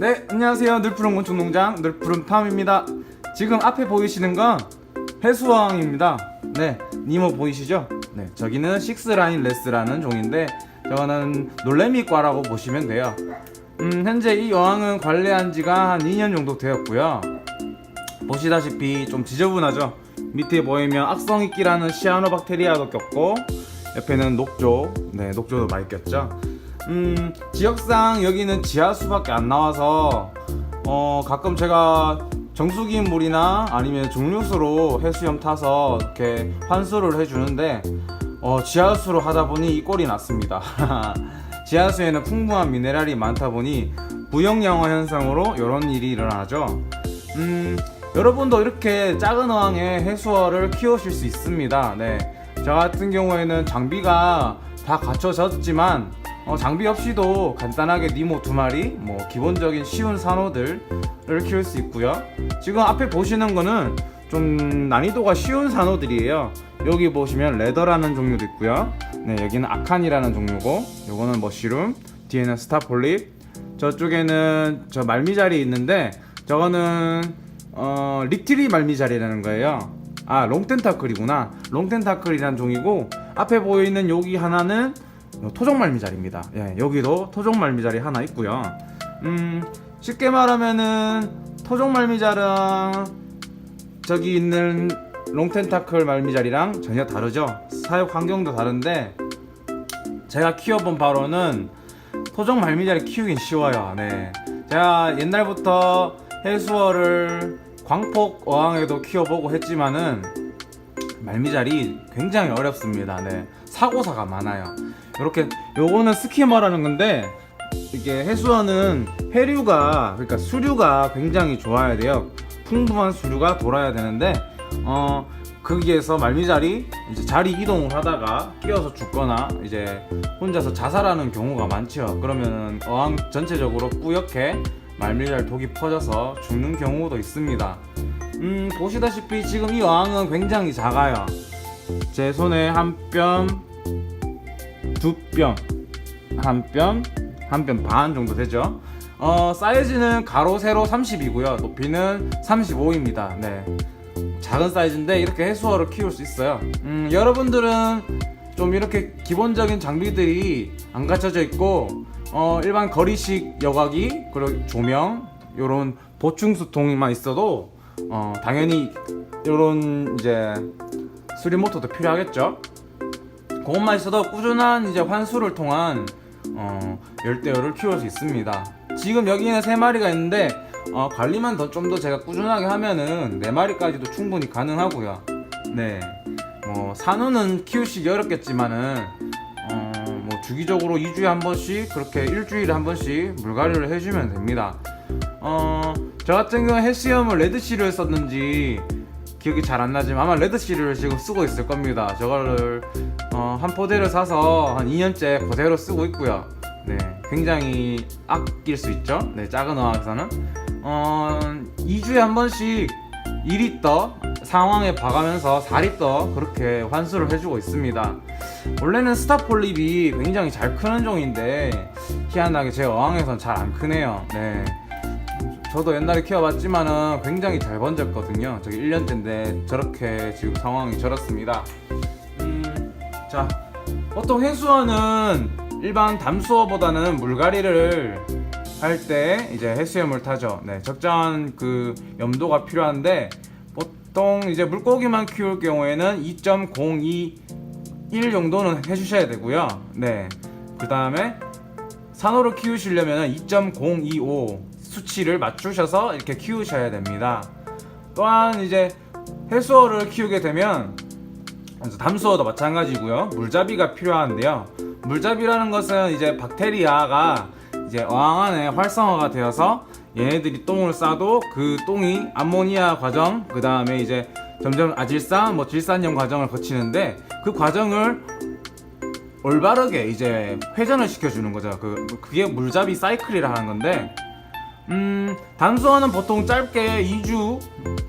네, 안녕하세요. 늘푸른 곤충 농장 늘푸른 팜입니다. 지금 앞에 보이시는 건 해수어항입니다. 네, 니모 보이시죠? 네, 저기는 식스라인 레스라는 종인데 저거는 놀래미과라고 보시면 돼요. 음, 현재 이 어항은 관리한 지가 한 2년 정도 되었고요. 보시다시피 좀 지저분하죠? 밑에 보이면 악성이끼라는 시아노박테리아도 꼈고 옆에는 녹조, 네, 녹조도 많이 꼈죠. 음, 지역상 여기는 지하수밖에 안 나와서 어, 가끔 제가 정수기인 물이나 아니면 중류수로 해수염 타서 이렇게 환수를 해주는데 어, 지하수로 하다 보니 이 꼴이 났습니다. 지하수에는 풍부한 미네랄이 많다 보니 부영양화 현상으로 이런 일이 일어나죠. 음, 여러분도 이렇게 작은 어항에 해수어를 키우실 수 있습니다. 네. 저 같은 경우에는 장비가 다 갖춰졌지만 어, 장비 없이도 간단하게 니모 두 마리, 뭐 기본적인 쉬운 산호들을 키울 수 있고요. 지금 앞에 보시는 거는 좀 난이도가 쉬운 산호들이에요. 여기 보시면 레더라는 종류도 있고요. 네, 여기는 아칸이라는 종류고, 요거는 머쉬룸, 뒤에는 스타폴립, 저쪽에는 저 말미잘이 있는데, 저거는 어, 리트리 말미잘이라는 거예요. 아, 롱텐타클이구나. 롱텐타클이라는 종이고, 앞에 보이는 여기 하나는 토종 말미잘입니다. 예, 여기도 토종 말미잘이 하나 있고요. 음, 쉽게 말하면은 토종 말미잘은 저기 있는 롱텐타클 말미잘이랑 전혀 다르죠. 사육 환경도 다른데 제가 키워본 바로는 토종 말미잘이 키우긴 쉬워요. 네. 제가 옛날부터 해수어를 광폭 어항에도 키워보고 했지만은 말미잘이 굉장히 어렵습니다. 네. 사고사가 많아요. 이렇게 요거는 스키머라는 건데 이게 해수어는 해류가 그러니까 수류가 굉장히 좋아야 돼요. 풍부한 수류가 돌아야 되는데 어 거기에서 말미잘이 이제 자리 이동을 하다가 끼어서 죽거나 이제 혼자서 자살하는 경우가 많죠. 그러면 어항 전체적으로 뿌옇게 말미잘 독이 퍼져서 죽는 경우도 있습니다. 음 보시다시피 지금 이 어항은 굉장히 작아요. 제 손에 한 뼘, 두 뼘, 한 뼘, 한 뼘 반 정도 되죠. 어, 사이즈는 가로 세로 30이고요. 높이는 35입니다. 네. 작은 사이즈인데 이렇게 해수어를 키울 수 있어요. 음, 여러분들은 좀 이렇게 기본적인 장비들이 안 갖춰져 있고 어, 일반 거리식 여과기 그리고 조명 요런 보충수통만 있어도 어, 당연히 요런 이제 수리 모터도 필요하겠죠. 그것만 있어도 꾸준한 이제 환수를 통한 어, 열대어를 키울 수 있습니다. 지금 여기는 세 마리가 있는데 어, 관리만 더 좀 더 제가 꾸준하게 하면은 네 마리까지도 충분히 가능하고요. 네, 뭐 산호는 키우시기 어렵겠지만은 어, 뭐 주기적으로 2주에 한 번씩 그렇게 일주일에 한 번씩 물갈이를 해주면 됩니다. 어, 저 같은 경우 해수염을 레드시를 썼는지 기억이 잘 안 나지만 아마 레드시를 지금 쓰고 있을 겁니다. 저거를 어, 한 포대를 사서 한 2년째 그대로 쓰고 있고요. 네, 굉장히 아낄 수 있죠. 네, 작은 어항에서는 어, 2주에 한 번씩 1리터 상황에 봐가면서 4리터 그렇게 환수를 해주고 있습니다. 원래는 스타폴립이 굉장히 잘 크는 종인데 희한하게 제 어항에선 잘 안 크네요. 네. 저도 옛날에 키워봤지만은 굉장히 잘 번졌거든요. 저기 1년째인데 저렇게 지금 상황이 저렇습니다. 음, 자, 보통 해수어는 일반 담수어보다는 물갈이를 할 때 이제 해수염을 타죠. 네, 적정한 그 염도가 필요한데 보통 이제 물고기만 키울 경우에는 2.021 정도는 해주셔야 되고요. 네, 그 다음에 산호를 키우시려면 2.025 수치를 맞추셔서 이렇게 키우셔야 됩니다. 또한 이제 해수어를 키우게 되면 담수어도 마찬가지고요. 물잡이가 필요한데요. 물잡이라는 것은 이제 박테리아가 이제 어항 안에 활성화가 되어서 얘네들이 똥을 싸도 그 똥이 암모니아 과정, 그 다음에 이제 점점 아질산, 뭐 질산염 과정을 거치는데 그 과정을 올바르게 이제 회전을 시켜주는 거죠. 그 그게 물잡이 사이클이라 하는 건데, 음 담수어는 보통 짧게 2주,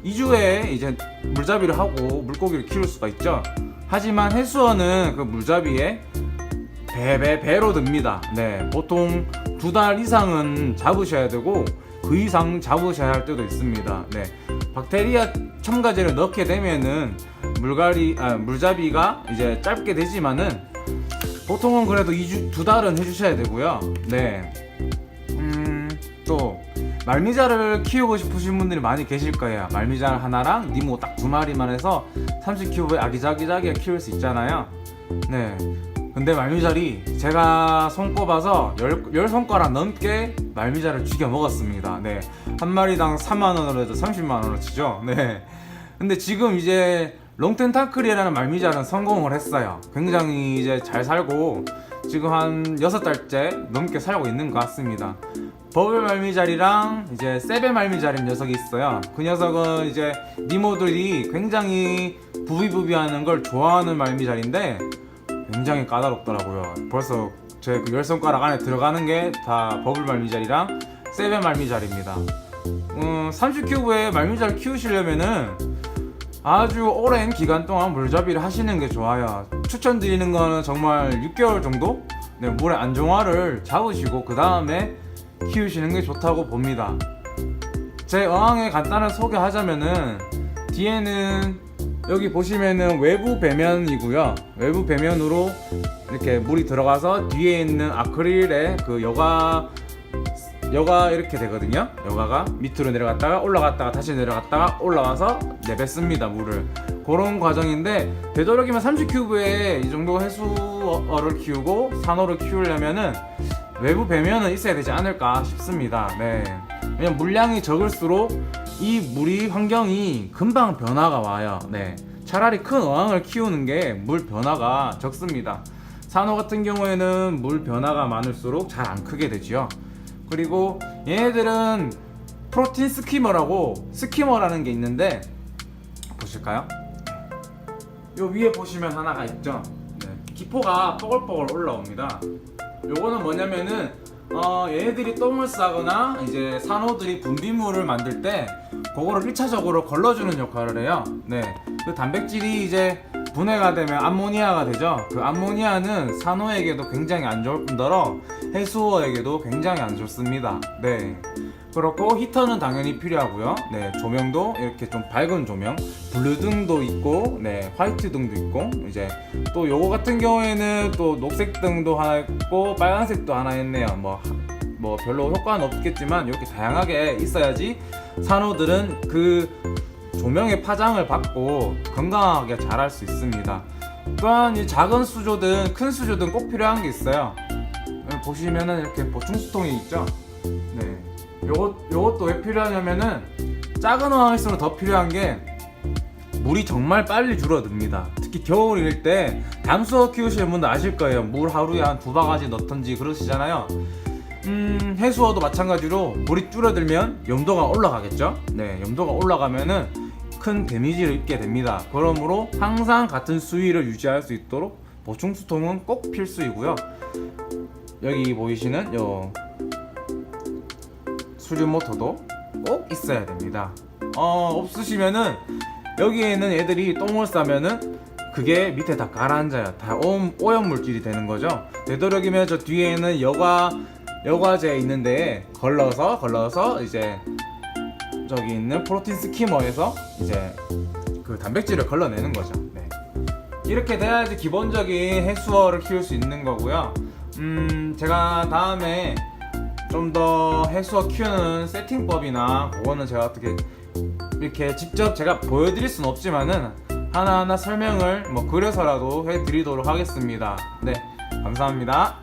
2주에 이제 물잡이를 하고 물고기를 키울 수가 있죠. 하지만 해수어는 그 물잡이에 배배 배로 듭니다. 네, 보통 두 달 이상은 잡으셔야 되고 그 이상 잡으셔야 할 때도 있습니다. 네, 박테리아 첨가제를 넣게 되면은 물갈이 아, 물잡이가 이제 짧게 되지만은 보통은 그래도 2주 두 달은 해주셔야 되고요. 네, 말미잘을 키우고 싶으신 분들이 많이 계실 거예요. 말미잘 하나랑 니모 딱 두 마리만 해서 30큐브에 아기자기자기 키울 수 있잖아요. 네. 근데 말미잘이 제가 손 꼽아서 열, 열 손가락 넘게 말미잘을 죽여 먹었습니다. 네. 한 마리당 4만원으로 해도 30만원으로 치죠. 네. 근데 지금 이제 롱텐 타클이라는 말미잘은 성공을 했어요. 굉장히 이제 잘 살고 지금 한 6달째 넘게 살고 있는 것 같습니다. 버블 말미잘이랑 이제 세베 말미잘인 녀석이 있어요. 그 녀석은 이제 니모들이 굉장히 부비부비하는 걸 좋아하는 말미잘인데 굉장히 까다롭더라고요. 벌써 제 그 열 손가락 안에 들어가는 게 다 버블 말미잘이랑 세베 말미잘입니다. 음, 30큐브에 말미잘 키우시려면은 아주 오랜 기간 동안 물잡이를 하시는 게 좋아요. 추천드리는 거는 정말 6개월 정도? 네, 물의 안정화를 잡으시고 그 다음에 키우시는 게 좋다고 봅니다. 제 어항의 간단한 소개하자면은 뒤에는 여기 보시면은 외부 배면이고요. 외부 배면으로 이렇게 물이 들어가서 뒤에 있는 아크릴의 그 여가 여가 이렇게 되거든요. 여가가 밑으로 내려갔다가 올라갔다가 다시 내려갔다가 올라와서 내뱉습니다 물을. 그런 과정인데 되도록이면 30큐브에 이 정도 해수어를 키우고 산호를 키우려면은 외부 배면은 있어야 되지 않을까 싶습니다. 네. 왜냐면 물량이 적을수록 이 물이 환경이 금방 변화가 와요. 네. 차라리 큰 어항을 키우는 게 물 변화가 적습니다. 산호 같은 경우에는 물 변화가 많을수록 잘 안 크게 되지요. 그리고 얘네들은 프로틴 스키머라고 스키머라는 게 있는데 보실까요? 요 위에 보시면 하나가 있죠. 네. 기포가 뽀글뽀글 올라옵니다. 요거는 뭐냐면은 어, 얘네들이 똥을 싸거나 이제 산호들이 분비물을 만들 때 그거를 1차적으로 걸러주는 역할을 해요. 네. 그 단백질이 이제 분해가 되면 암모니아가 되죠. 그 암모니아는 산호에게도 굉장히 안 좋을 뿐더러 해수어에게도 굉장히 안 좋습니다. 네. 그렇고 히터는 당연히 필요하고요. 네, 조명도 이렇게 좀 밝은 조명, 블루 등도 있고, 네, 화이트 등도 있고, 이제 또 요거 같은 경우에는 또 녹색 등도 하나 있고, 빨간색도 하나 있네요. 뭐, 뭐 별로 효과는 없겠지만 이렇게 다양하게 있어야지 산호들은 그 조명의 파장을 받고 건강하게 자랄 수 있습니다. 또한 이 작은 수조든 큰 수조든 꼭 필요한 게 있어요. 여기 보시면은 이렇게 보충 수통이 있죠. 네. 요것 요것도 왜 필요하냐면은 작은 어항일수록 더 필요한 게 물이 정말 빨리 줄어듭니다. 특히 겨울일 때 담수어 키우시는 분들 아실 거예요. 물 하루에 한 두 바가지 넣던지 그러시잖아요. 음, 해수어도 마찬가지로 물이 줄어들면 염도가 올라가겠죠? 네, 염도가 올라가면은 큰 데미지를 입게 됩니다. 그러므로 항상 같은 수위를 유지할 수 있도록 보충 수통은 꼭 필수이고요. 여기 보이시는 요 수류 모터도 꼭 있어야 됩니다. 어, 없으시면은 여기에는 애들이 똥을 싸면은 그게 밑에 다 가라앉아요. 다 오, 오염 물질이 되는 거죠. 되도록이면 저 뒤에는 여과 여과제 있는데 걸러서 걸러서 이제 저기 있는 프로틴 스키머에서 이제 그 단백질을 걸러내는 거죠. 네. 이렇게 돼야지 기본적인 해수어를 키울 수 있는 거고요. 음, 제가 다음에 좀 더 해수어 키우는 세팅법이나 그거는 제가 어떻게 이렇게 직접 제가 보여드릴 수는 없지만은 하나하나 설명을 뭐 그려서라도 해드리도록 하겠습니다. 네, 감사합니다.